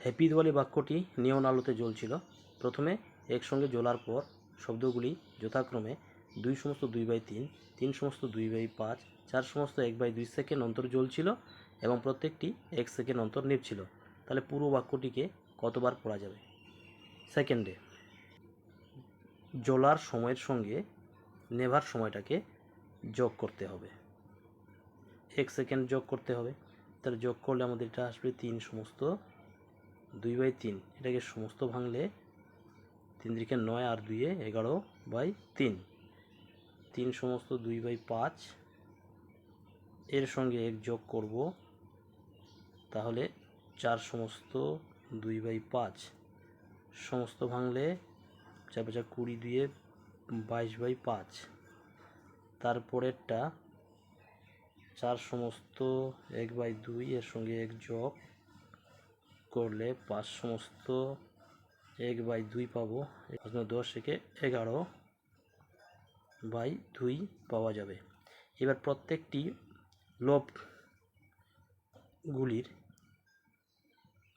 Happy Diwali বাক্যটি নিয়ন আলোতে জ্বলছিল। প্রথমে একসঙ্গে জ্বলার পর শব্দগুলি যথাক্রমে দুই সমস্ত দুই বাই তিন তিন সমস্ত দুই বাই পাঁচ, চার সমস্ত এক বাই দুই সেকেন্ড অন্তর জ্বলছিল এবং প্রত্যেকটি এক সেকেন্ড অন্তর নিভছিল তাহলে পুরো বাক্যটিকে কতবার পড়া যাবে? সেকেন্ডে। জ্বলার সময়ের সঙ্গে নেভার সময়টাকে যোগ করতে হবে। এক সেকেন্ড যোগ করতে হবে। তাহলে যোগ করলে আমাদের এটা আসবে তিন সমস্ত দুই বাই তিন। এটাকে সমস্ত ভাঙলে তিন দিকে নয় আর দুইয়ে এগারো বাই তিন। তিন সমস্ত দুই বাই পাঁচ। এর সঙ্গে এক যোগ করব, তাহলে চার সমস্ত দুই বাই পাঁচ। সমস্ত ভাঙলে চার পাঁচা কুড়ি দুইয়ে বাইশ বাই পাঁচ। তারপরেরটা চার সমস্ত এক বাই দুই, এর সঙ্গে এক যোগ করলে পাঁচ সমস্ত এক বাই দুই পাবো। দশ থেকে এগারো বাই দুই পাওয়া যাবে। এবার প্রত্যেকটি লবগুলির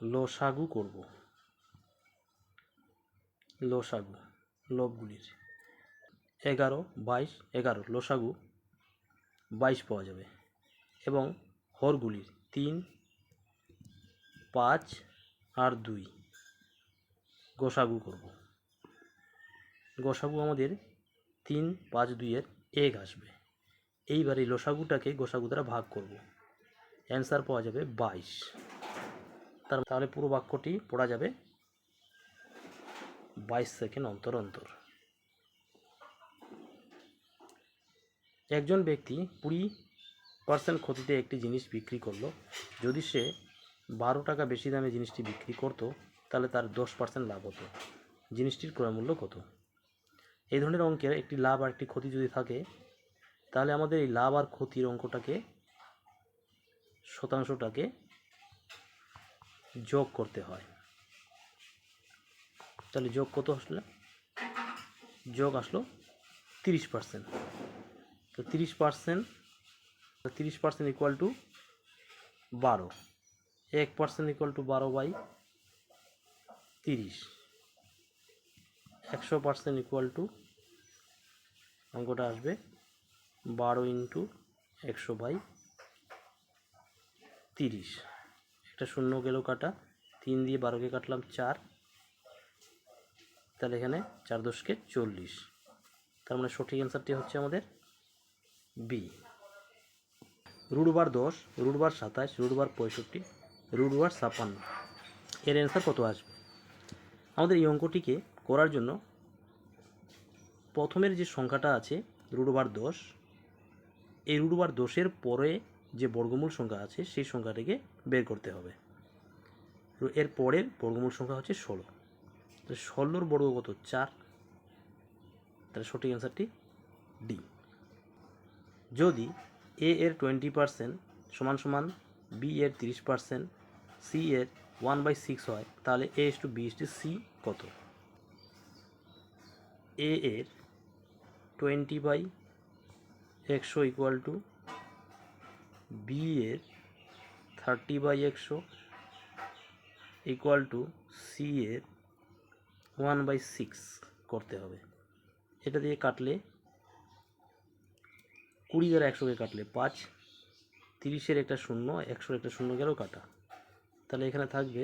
লসাগু করব। লসাগু লবগুলির এগারো, বাইশ, এগারো, লসাগু বাইশ পাওয়া যাবে। এবং হরগুলির তিন, পাঁচ আর দুই। গোসাগু করব। গোসাগু আমাদের তিন পাঁচ দুইয়ের এক আসবে। এইবার এই লসাগুটাকে গোসাগু দ্বারা ভাগ করব। অ্যান্সার পাওয়া যাবে বাইশ। তার তাহলে পুরো বাক্যটি পড়া যাবে বাইশ সেকেন্ড অন্তর অন্তর। একজন ব্যক্তি কুড়ি পার্সেন্ট ক্ষতিতে একটি জিনিস বিক্রি করল। যদি সে বারো টাকা বেশি দামে জিনিসটি বিক্রি করতো, তাহলে তার দশ পার্সেন্ট লাভ হতো। জিনিসটির ক্রয় মূল্য কত? এই ধরনের অঙ্কের একটি লাভ আর একটি ক্ষতি যদি থাকে, তাহলে আমাদের এই লাভ আর ক্ষতির অঙ্কটাকে, শতাংশটাকে যোগ করতে হয়। তাহলে যোগ কত আসলে? যোগ আসলো তিরিশ পার্সেন্ট তো তিরিশ পার্সেন্ট তিরিশ পার্সেন্ট ইকুয়াল টু বারো। এক পার্সেন্ট ইকুয়াল টু বারো বাই তিরিশ। একশো পার্সেন্ট ইকুয়াল টু অঙ্কটা আসবে বারো ইন্টু একশো বাই তিরিশ। একটা শূন্য গেল কাটা, তিন দিয়ে বারোকে কাটলাম চার। তাহলে এখানে চার দশকে চল্লিশ। তার মানে সঠিক অ্যান্সারটি হচ্ছে আমাদের বি রুটবার দশ রুটবার সাতাশ রুটবার পঁয়ষট্টি রুটবার ছাপান্ন এর অ্যান্সার কত আসবে? আমাদের এই অঙ্কটিকে করার জন্য প্রথমের যে সংখ্যাটা আছে, রুট রুটবার দশ, এই রুট রুটবার দশের পরে যে বর্গমূল সংখ্যা আছে, সেই সংখ্যাটিকে বের করতে হবে। এর পরের বর্গমূল সংখ্যা হচ্ছে ষোলো। ষোলোর বর্গ কত? চার। তাহলে সঠিক অ্যান্সারটি ডি যদি এ এর টোয়েন্টি পার্সেন্ট সমান সমান বি এর তিরিশ পার্সেন্ট সি এর ওয়ান বাই সিক্স হয়, তাহলে A is to B is to C কত? এ এর টোয়েন্টি বাই একশো ইকুয়াল টু বি এর থার্টি বাই একশো ইকুয়াল টু সি এর ওয়ান বাই সিক্স করতে হবে। এটা দিয়ে কাটলে কুড়ি দ্বারা একশোকে কাটলে পাঁচ, তিরিশের একটা শূন্য, একশোর একটা শূন্য গেলেও কাটা। তাহলে এখানে থাকবে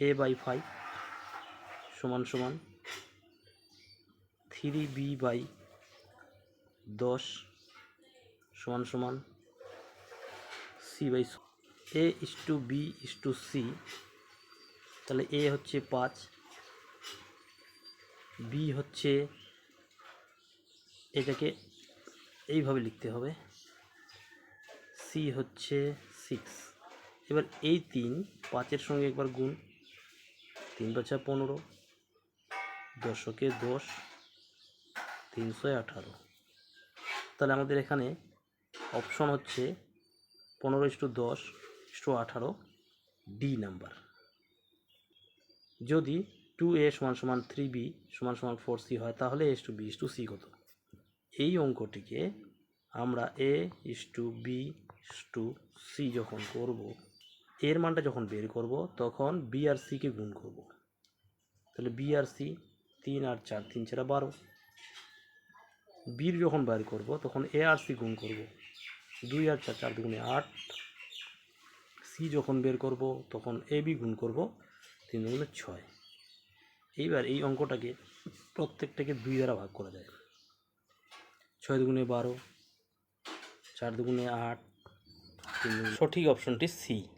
এ বাই ফাইভ সমান সমান থ্রি বি বাই দশ সমান সমান C by A is to B is to C তাহলে এ হচ্ছে পাঁচ বি হচ্ছে এটাকে এইভাবে লিখতে হবে। সি হচ্ছে সিক্স এবার এই তিন পাঁচের সঙ্গে একবার গুণ। তিন পাঁচা পনেরো, দশকে দশ, তিনশো আঠারো। তাহলে আমাদের এখানে অপশন হচ্ছে পনেরো ইস্টু দশ ইস্টু আঠারো ডি নাম্বার যদি টু এ সমান সমান থ্রি বি সমান সমান ফোর সি হয়, তাহলে as to B is to C কত? এই অঙ্কটিকে আমরা A is to B is to C যখন করব এর মানটা যখন বের করব, তখন বি আর সিকে গুণ করব। তাহলে বি আর সি তিন আর চার, তিন চারা বারো। বির যখন বের করব, তখন এ আর সি গুণ করব। দুই আর চার চার দুগুণে আট। সি যখন বের করব, তখন এ বি গুণ করব তিন দুগুণে ছয়। এইবার এই অঙ্কটাকে প্রত্যেকটাকে দুই দ্বারা ভাগ করা যায়। ছয় দুগুণে বারো, চার দুগুণে আট সঠিক অপশনটি সি